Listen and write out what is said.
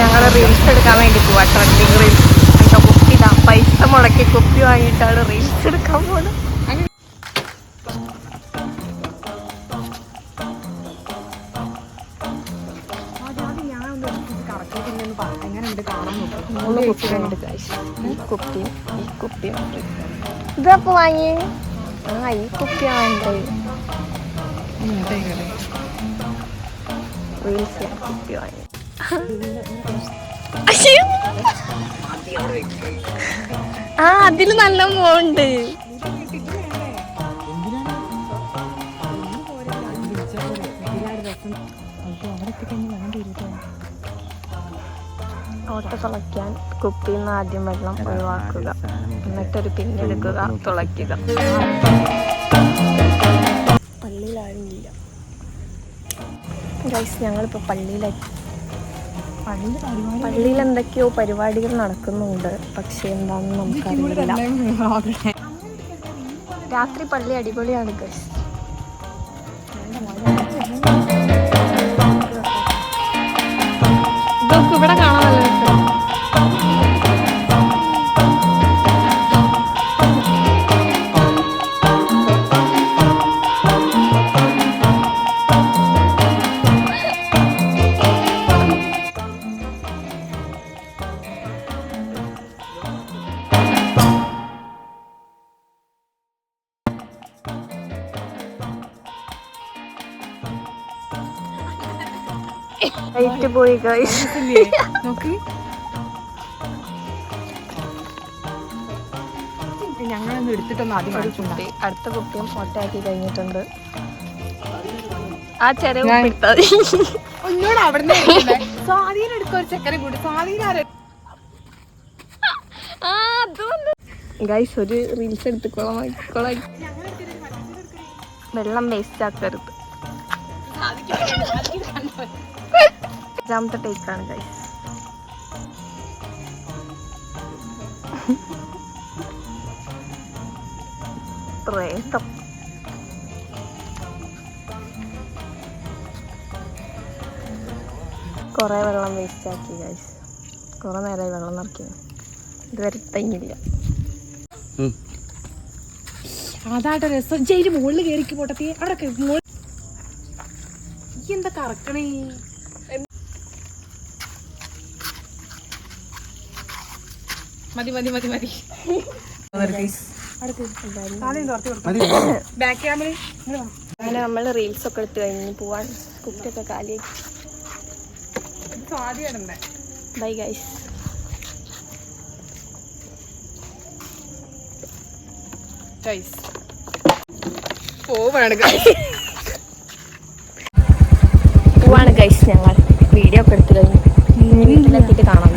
ഞങ്ങൾ റീൽസ് എടുക്കാൻ വേണ്ടി പോവാ. ട്രെൻഡിങ് റീൽസ് എന്നിട്ട് കുപ്പി ഇതാ പൈസ മുടക്കി കുപ്പി വാങ്ങിയിട്ടാണ് റീൽസ് എടുക്കാൻ പോകുന്നത് കുപ്പിയും ഈ കുപ്പിയും ഇതപ്പോ വാങ്ങി ആ ഈ കുപ്പിയാണ് വേണ്ടത് റീൽസ് കുപ്പി വാങ്ങി. ആ അതിൽ നല്ല മോണ്ട് ഓട്ട തുളയ്ക്കാൻ കുപ്പിയിൽ നിന്ന് ആദ്യം വെള്ളം ഒഴിവാക്കുക. എന്നിട്ടൊരു പിന്നെടുക്കുക തുളയ്ക്കുക. പള്ളിയിലാരുമില്ല ഗൈസ് ഞങ്ങളിപ്പോൾ പള്ളിയിലെത്തി പള്ളിയിൽ എന്തൊക്കെയോ പരിപാടികൾ നടക്കുന്നുണ്ട്. പക്ഷെ എന്താണെന്ന് നമുക്കറിയില്ല. രാത്രി പള്ളി അടിപൊളിയാണ് ഗൈസ് ഇതൊക്കെ ഇവിടെ കാണാൻ ലൈറ്റ് പോയി നോക്ക് ഞങ്ങളൊന്നും എടുത്തിട്ടൊന്നും ആദ്യം അടുത്ത കുപ്പിയും ഒട്ടയാക്കി കഴിഞ്ഞിട്ടുണ്ട്. ആ ചെറിയ ഒന്നുകൂടെ അവിടുന്ന് സ്വാധീനം എടുക്ക ഒരു ചക്കര കൂടി. സ്വാധീനം ഗൈസ് ഒരു റീൽസ് എടുത്ത് കുളമായി കുളമായി വെള്ളം വേസ്റ്റ് ആക്കരുത്. അഞ്ചാമത്തെ ടേക്കാണ് ഗൈസ് പ്രേതം കുറേ വെള്ളം വേസ്റ്റ് ആക്കി ഗൈസ് കുറേ നേരമായി വെള്ളം നിറയ്ക്കുന്നു ഇതുവരെ തൈങ്ങില്ല അതാട്ടെ രസം. ജയിൽ മുകളിൽ കയറിക്ക് പോട്ടത്തി അവിടെ എന്താ കറക്കണേ? മതി മതി മതി മതി. ബാക്ക് ക്യാമറ അങ്ങനെ നമ്മൾ റീൽസ് ഒക്കെ എടുത്ത് കഴിഞ്ഞ് പോവാൻ കുക്കൊക്കെ കാലിയാക്കി ബൈ ഗൈസ് ഗൈസ് പോവാണ് പോവാണ് ഗൈസ് ഞങ്ങൾ. വീഡിയോ ഒക്കെ എടുത്തു കഴിഞ്ഞു. വീട്ടിലെത്തിയിട്ട് കാണാം